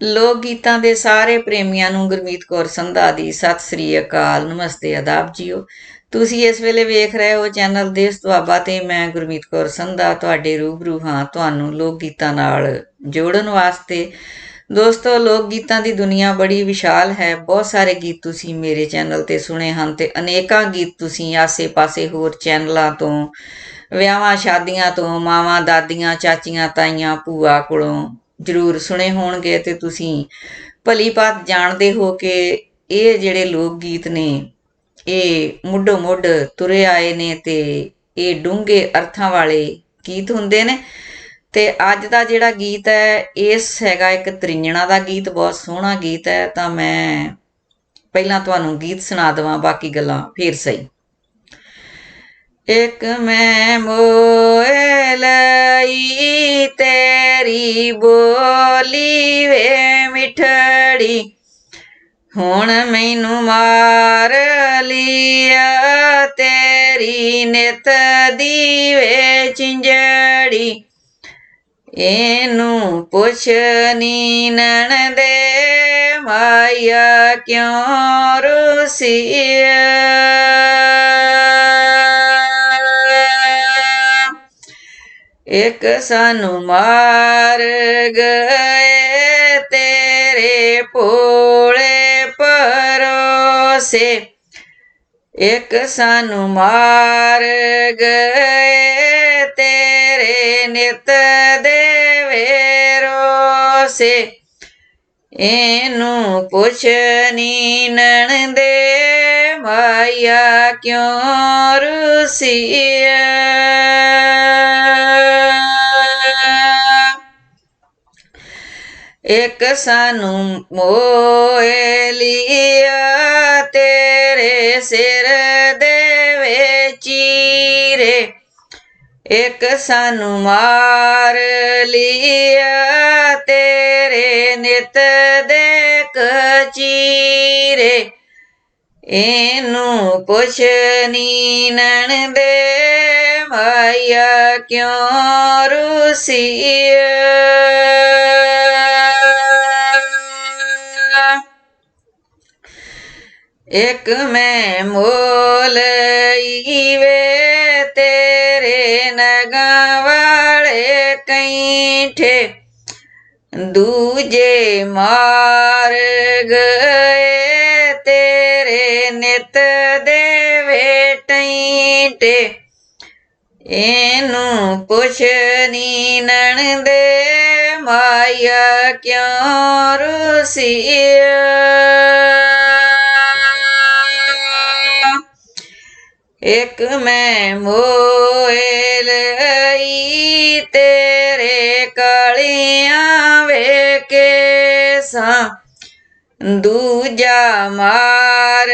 ਲੋਕ ਗੀਤਾਂ ਦੇ ਸਾਰੇ ਪ੍ਰੇਮੀਆਂ ਨੂੰ ਗੁਰਮੀਤ ਕੌਰ ਸੰਧਾ ਦੀ ਸਤਿ ਸ੍ਰੀ ਅਕਾਲ, ਨਮਸਤੇ ਆਦਾਬ ਜੀਓ। ਤੁਸੀਂ ਇਸ ਵੇਲੇ ਵੇਖ ਰਹੇ ਹੋ ਚੈਨਲ ਦੇਸ਼ ਦੁਆਬਾ ਤੇ ਮੈਂ ਗੁਰਮੀਤ ਕੌਰ ਸੰਧਾ, ਤੁਹਾਡੇ ਰੂਬਰੂ ਹਾਂ, ਤੁਹਾਨੂੰ ਲੋਕ ਗੀਤਾਂ ਨਾਲ ਜੋੜਨ ਵਾਸਤੇ। ਦੋਸਤੋ ਲੋਕ ਗੀਤਾਂ ਦੀ ਦੁਨੀਆ ਬੜੀ ਵਿਸ਼ਾਲ ਹੈ, ਬਹੁਤ ਸਾਰੇ ਗੀਤ ਤੁਸੀਂ ਮੇਰੇ ਚੈਨਲ ਤੇ ਸੁਣੇ ਹਨ ਤੇ ਅਨੇਕਾਂ ਗੀਤ ਤੁਸੀਂ ਆਸੇ-ਪਾਸੇ ਹੋਰ ਚੈਨਲਾਂ ਤੋਂ ਵਿਆਹਾਂ ਸ਼ਾਦੀਆਂ ਤੋਂ ਮਾਵਾਂ ਦਾਦੀਆਂ ਚਾਚੀਆਂ ਤਾਈਆਂ ਭੂਆ ਕੋਲੋਂ ਜ਼ਰੂਰ ਸੁਣੇ ਹੋਣਗੇ ਤੇ ਤੁਸੀਂ ਭਲੀ ਭਾਤ ਜਾਣਦੇ ਹੋ ਕਿ ਇਹ ਜਿਹੜੇ ਲੋਕ ਗੀਤ ਨੇ, ਇਹ ਮੁੱਢੋ ਮੁੱਢ ਤੁਰੇ ਆਏ ਨੇ ਤੇ ਇਹ ਡੂੰਘੇ ਅਰਥਾਂ ਵਾਲੇ ਗੀਤ ਹੁੰਦੇ ਨੇ। ਤੇ ਅੱਜ ਦਾ ਜਿਹੜਾ ਗੀਤ ਹੈ, ਇਸ ਹੈਗਾ ਇੱਕ ਤ੍ਰਿੰਜਣਾ ਦਾ ਗੀਤ, ਬਹੁਤ ਸੋਹਣਾ ਗੀਤ ਹੈ। ਤਾਂ ਮੈਂ ਪਹਿਲਾਂ ਤੁਹਾਨੂੰ ਗੀਤ ਸੁਣਾ ਦਵਾਂ, ਬਾਕੀ ਗੱਲਾਂ ਫੇਰ ਸਹੀ। ਇੱਕ ਮੈਂ ਮੋਏ ਲਈ ਤੇਰੀ ਬੋਲੀ ਵੇ ਮਿਠੜੀ। ਹੁਣ ਮੈਨੂੰ ਮਾਰ ਲਿਆ ਤੇਰੀ ਨਿਤ ਦੀ ਵੇ ਚਿੰਜੜੀ ਇਹਨੂੰ ਪੁੱਛ ਨੀ ਨਣਦੇ ਮਾਇਆ ਕਿਉਂ ਰੁਸੀਆ ਇੱਕ ਸਾਨੂੰ ਮਾਰ ਗਏ ਤੇਰੇ ਭੋਲੇ ਪਰੋਸੇ ਇੱਕ ਸਾਨੂੰ ਮਾਰ ਗਏ ਤੇਰੇ ਨਿਤ ਦੇ ਵੇਰੋਸੇ ਇਹਨੂੰ ਪੁੱਛ ਨੀ ਨਣਦੇ ਇੱਕ ਸਾਨੂੰ ਮੋਏ ਲਿਆ, ਤੇਰੇ ਸਿਰ ਦੇ ਵੇਚੀਰੇ ਇੱਕ ਸਾਨੂੰ ਮਾਰ ਲਿਆ, ਤੇਰੇ ਨਿਤ ਦੇ ਕਚੀਰੇ ਇਹਨੂੰ ਪੁੱਛ ਨੀ ਨਣਦੇ ਮਾਇਆ ਕਿਉਂ ਰੁਸੀਆ ਇੱਕ ਮੈਂ ਮੋਲ ਈਵੇ, ਤੇਰੇ ਨਗਾਂ ਵਾਲੇ ਕੈਂਠੇ। ਦੂਜੇ ਮਾਰ ਗਏ ਤੇਰੇ ਨਿਤ ਦੇ ਵੇਟੈਂਟੇ ਇਹਨੂੰ ਪੁੱਛ ਨੀ ਨਣਦੇ ਮਾਇਆ ਕਿਉਂ ਰੁਸੀਆ ਇੱਕ ਮੈਂ ਮੋਏ ਲਈ ਤੇਰੇ ਕਲੀਆਂ ਵੇ ਸਾਂ। ਦੂਜਾ ਮਾਰ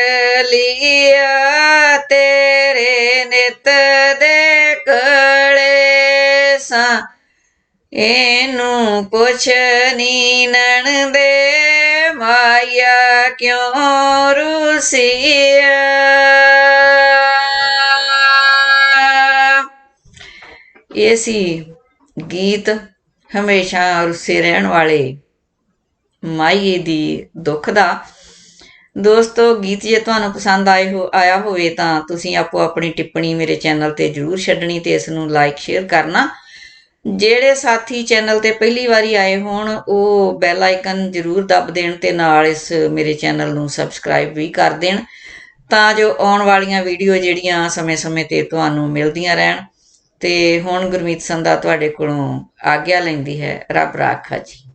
ਲਿਆ, ਤੇਰੇ ਨਿਤ ਦੇ ਕਲੇਸਾਂ ਇਹਨੂੰ ਪੁੱਛ ਨੀ ਨਣਦੇ ਮਾਇਆ ਕਿਉਂ ਰੁਸੀਆ? ਇਹ ਸੀ ਗੀਤ ਹਮੇਸ਼ਾ ਰੁੱਸੇ ਰਹਿਣ ਵਾਲੇ ਮਾਈਏ ਦੀ ਦੁੱਖ ਦਾ। ਦੋਸਤੋ, ਗੀਤ ਜੇ ਤੁਹਾਨੂੰ ਪਸੰਦ ਆਏ ਹੋ ਆਇਆ ਹੋਵੇ ਤਾਂ ਤੁਸੀਂ ਆਪੋ ਆਪਣੀ ਟਿੱਪਣੀ ਮੇਰੇ ਚੈਨਲ ਤੇ ਜਰੂਰ ਛੱਡਣੀ ਤੇ ਇਸ ਨੂੰ ਲਾਈਕ ਸ਼ੇਅਰ ਕਰਨਾ। ਜਿਹੜੇ ਸਾਥੀ ਚੈਨਲ ਤੇ ਪਹਿਲੀ ਵਾਰੀ ਆਏ ਹੋਣ, ਉਹ ਬੈਲ ਆਈਕਨ ਜਰੂਰ ਦਬ ਦੇਣ ਤੇ ਨਾਲ ਇਸ ਮੇਰੇ ਚੈਨਲ ਨੂੰ ਸਬਸਕ੍ਰਾਈਬ ਵੀ ਕਰ ਦੇਣ, ਤਾਂ ਜੋ ਆਉਣ ਵਾਲੀਆਂ ਵੀਡੀਓ ਜਿਹੜੀਆਂ ਸਮੇਂ-ਸਮੇਂ ਤੇ ਤੁਹਾਨੂੰ ਮਿਲਦੀਆਂ ਰਹਿਣ। ਤੇ ਹੁਣ ਗੁਰਮੀਤ ਸੰਧਾ ਤੁਹਾਡੇ ਕੋਲੋਂ ਆਗਿਆ ਲੈਂਦੀ ਹੈ। ਰੱਬ ਰਾਖਾ ਜੀ।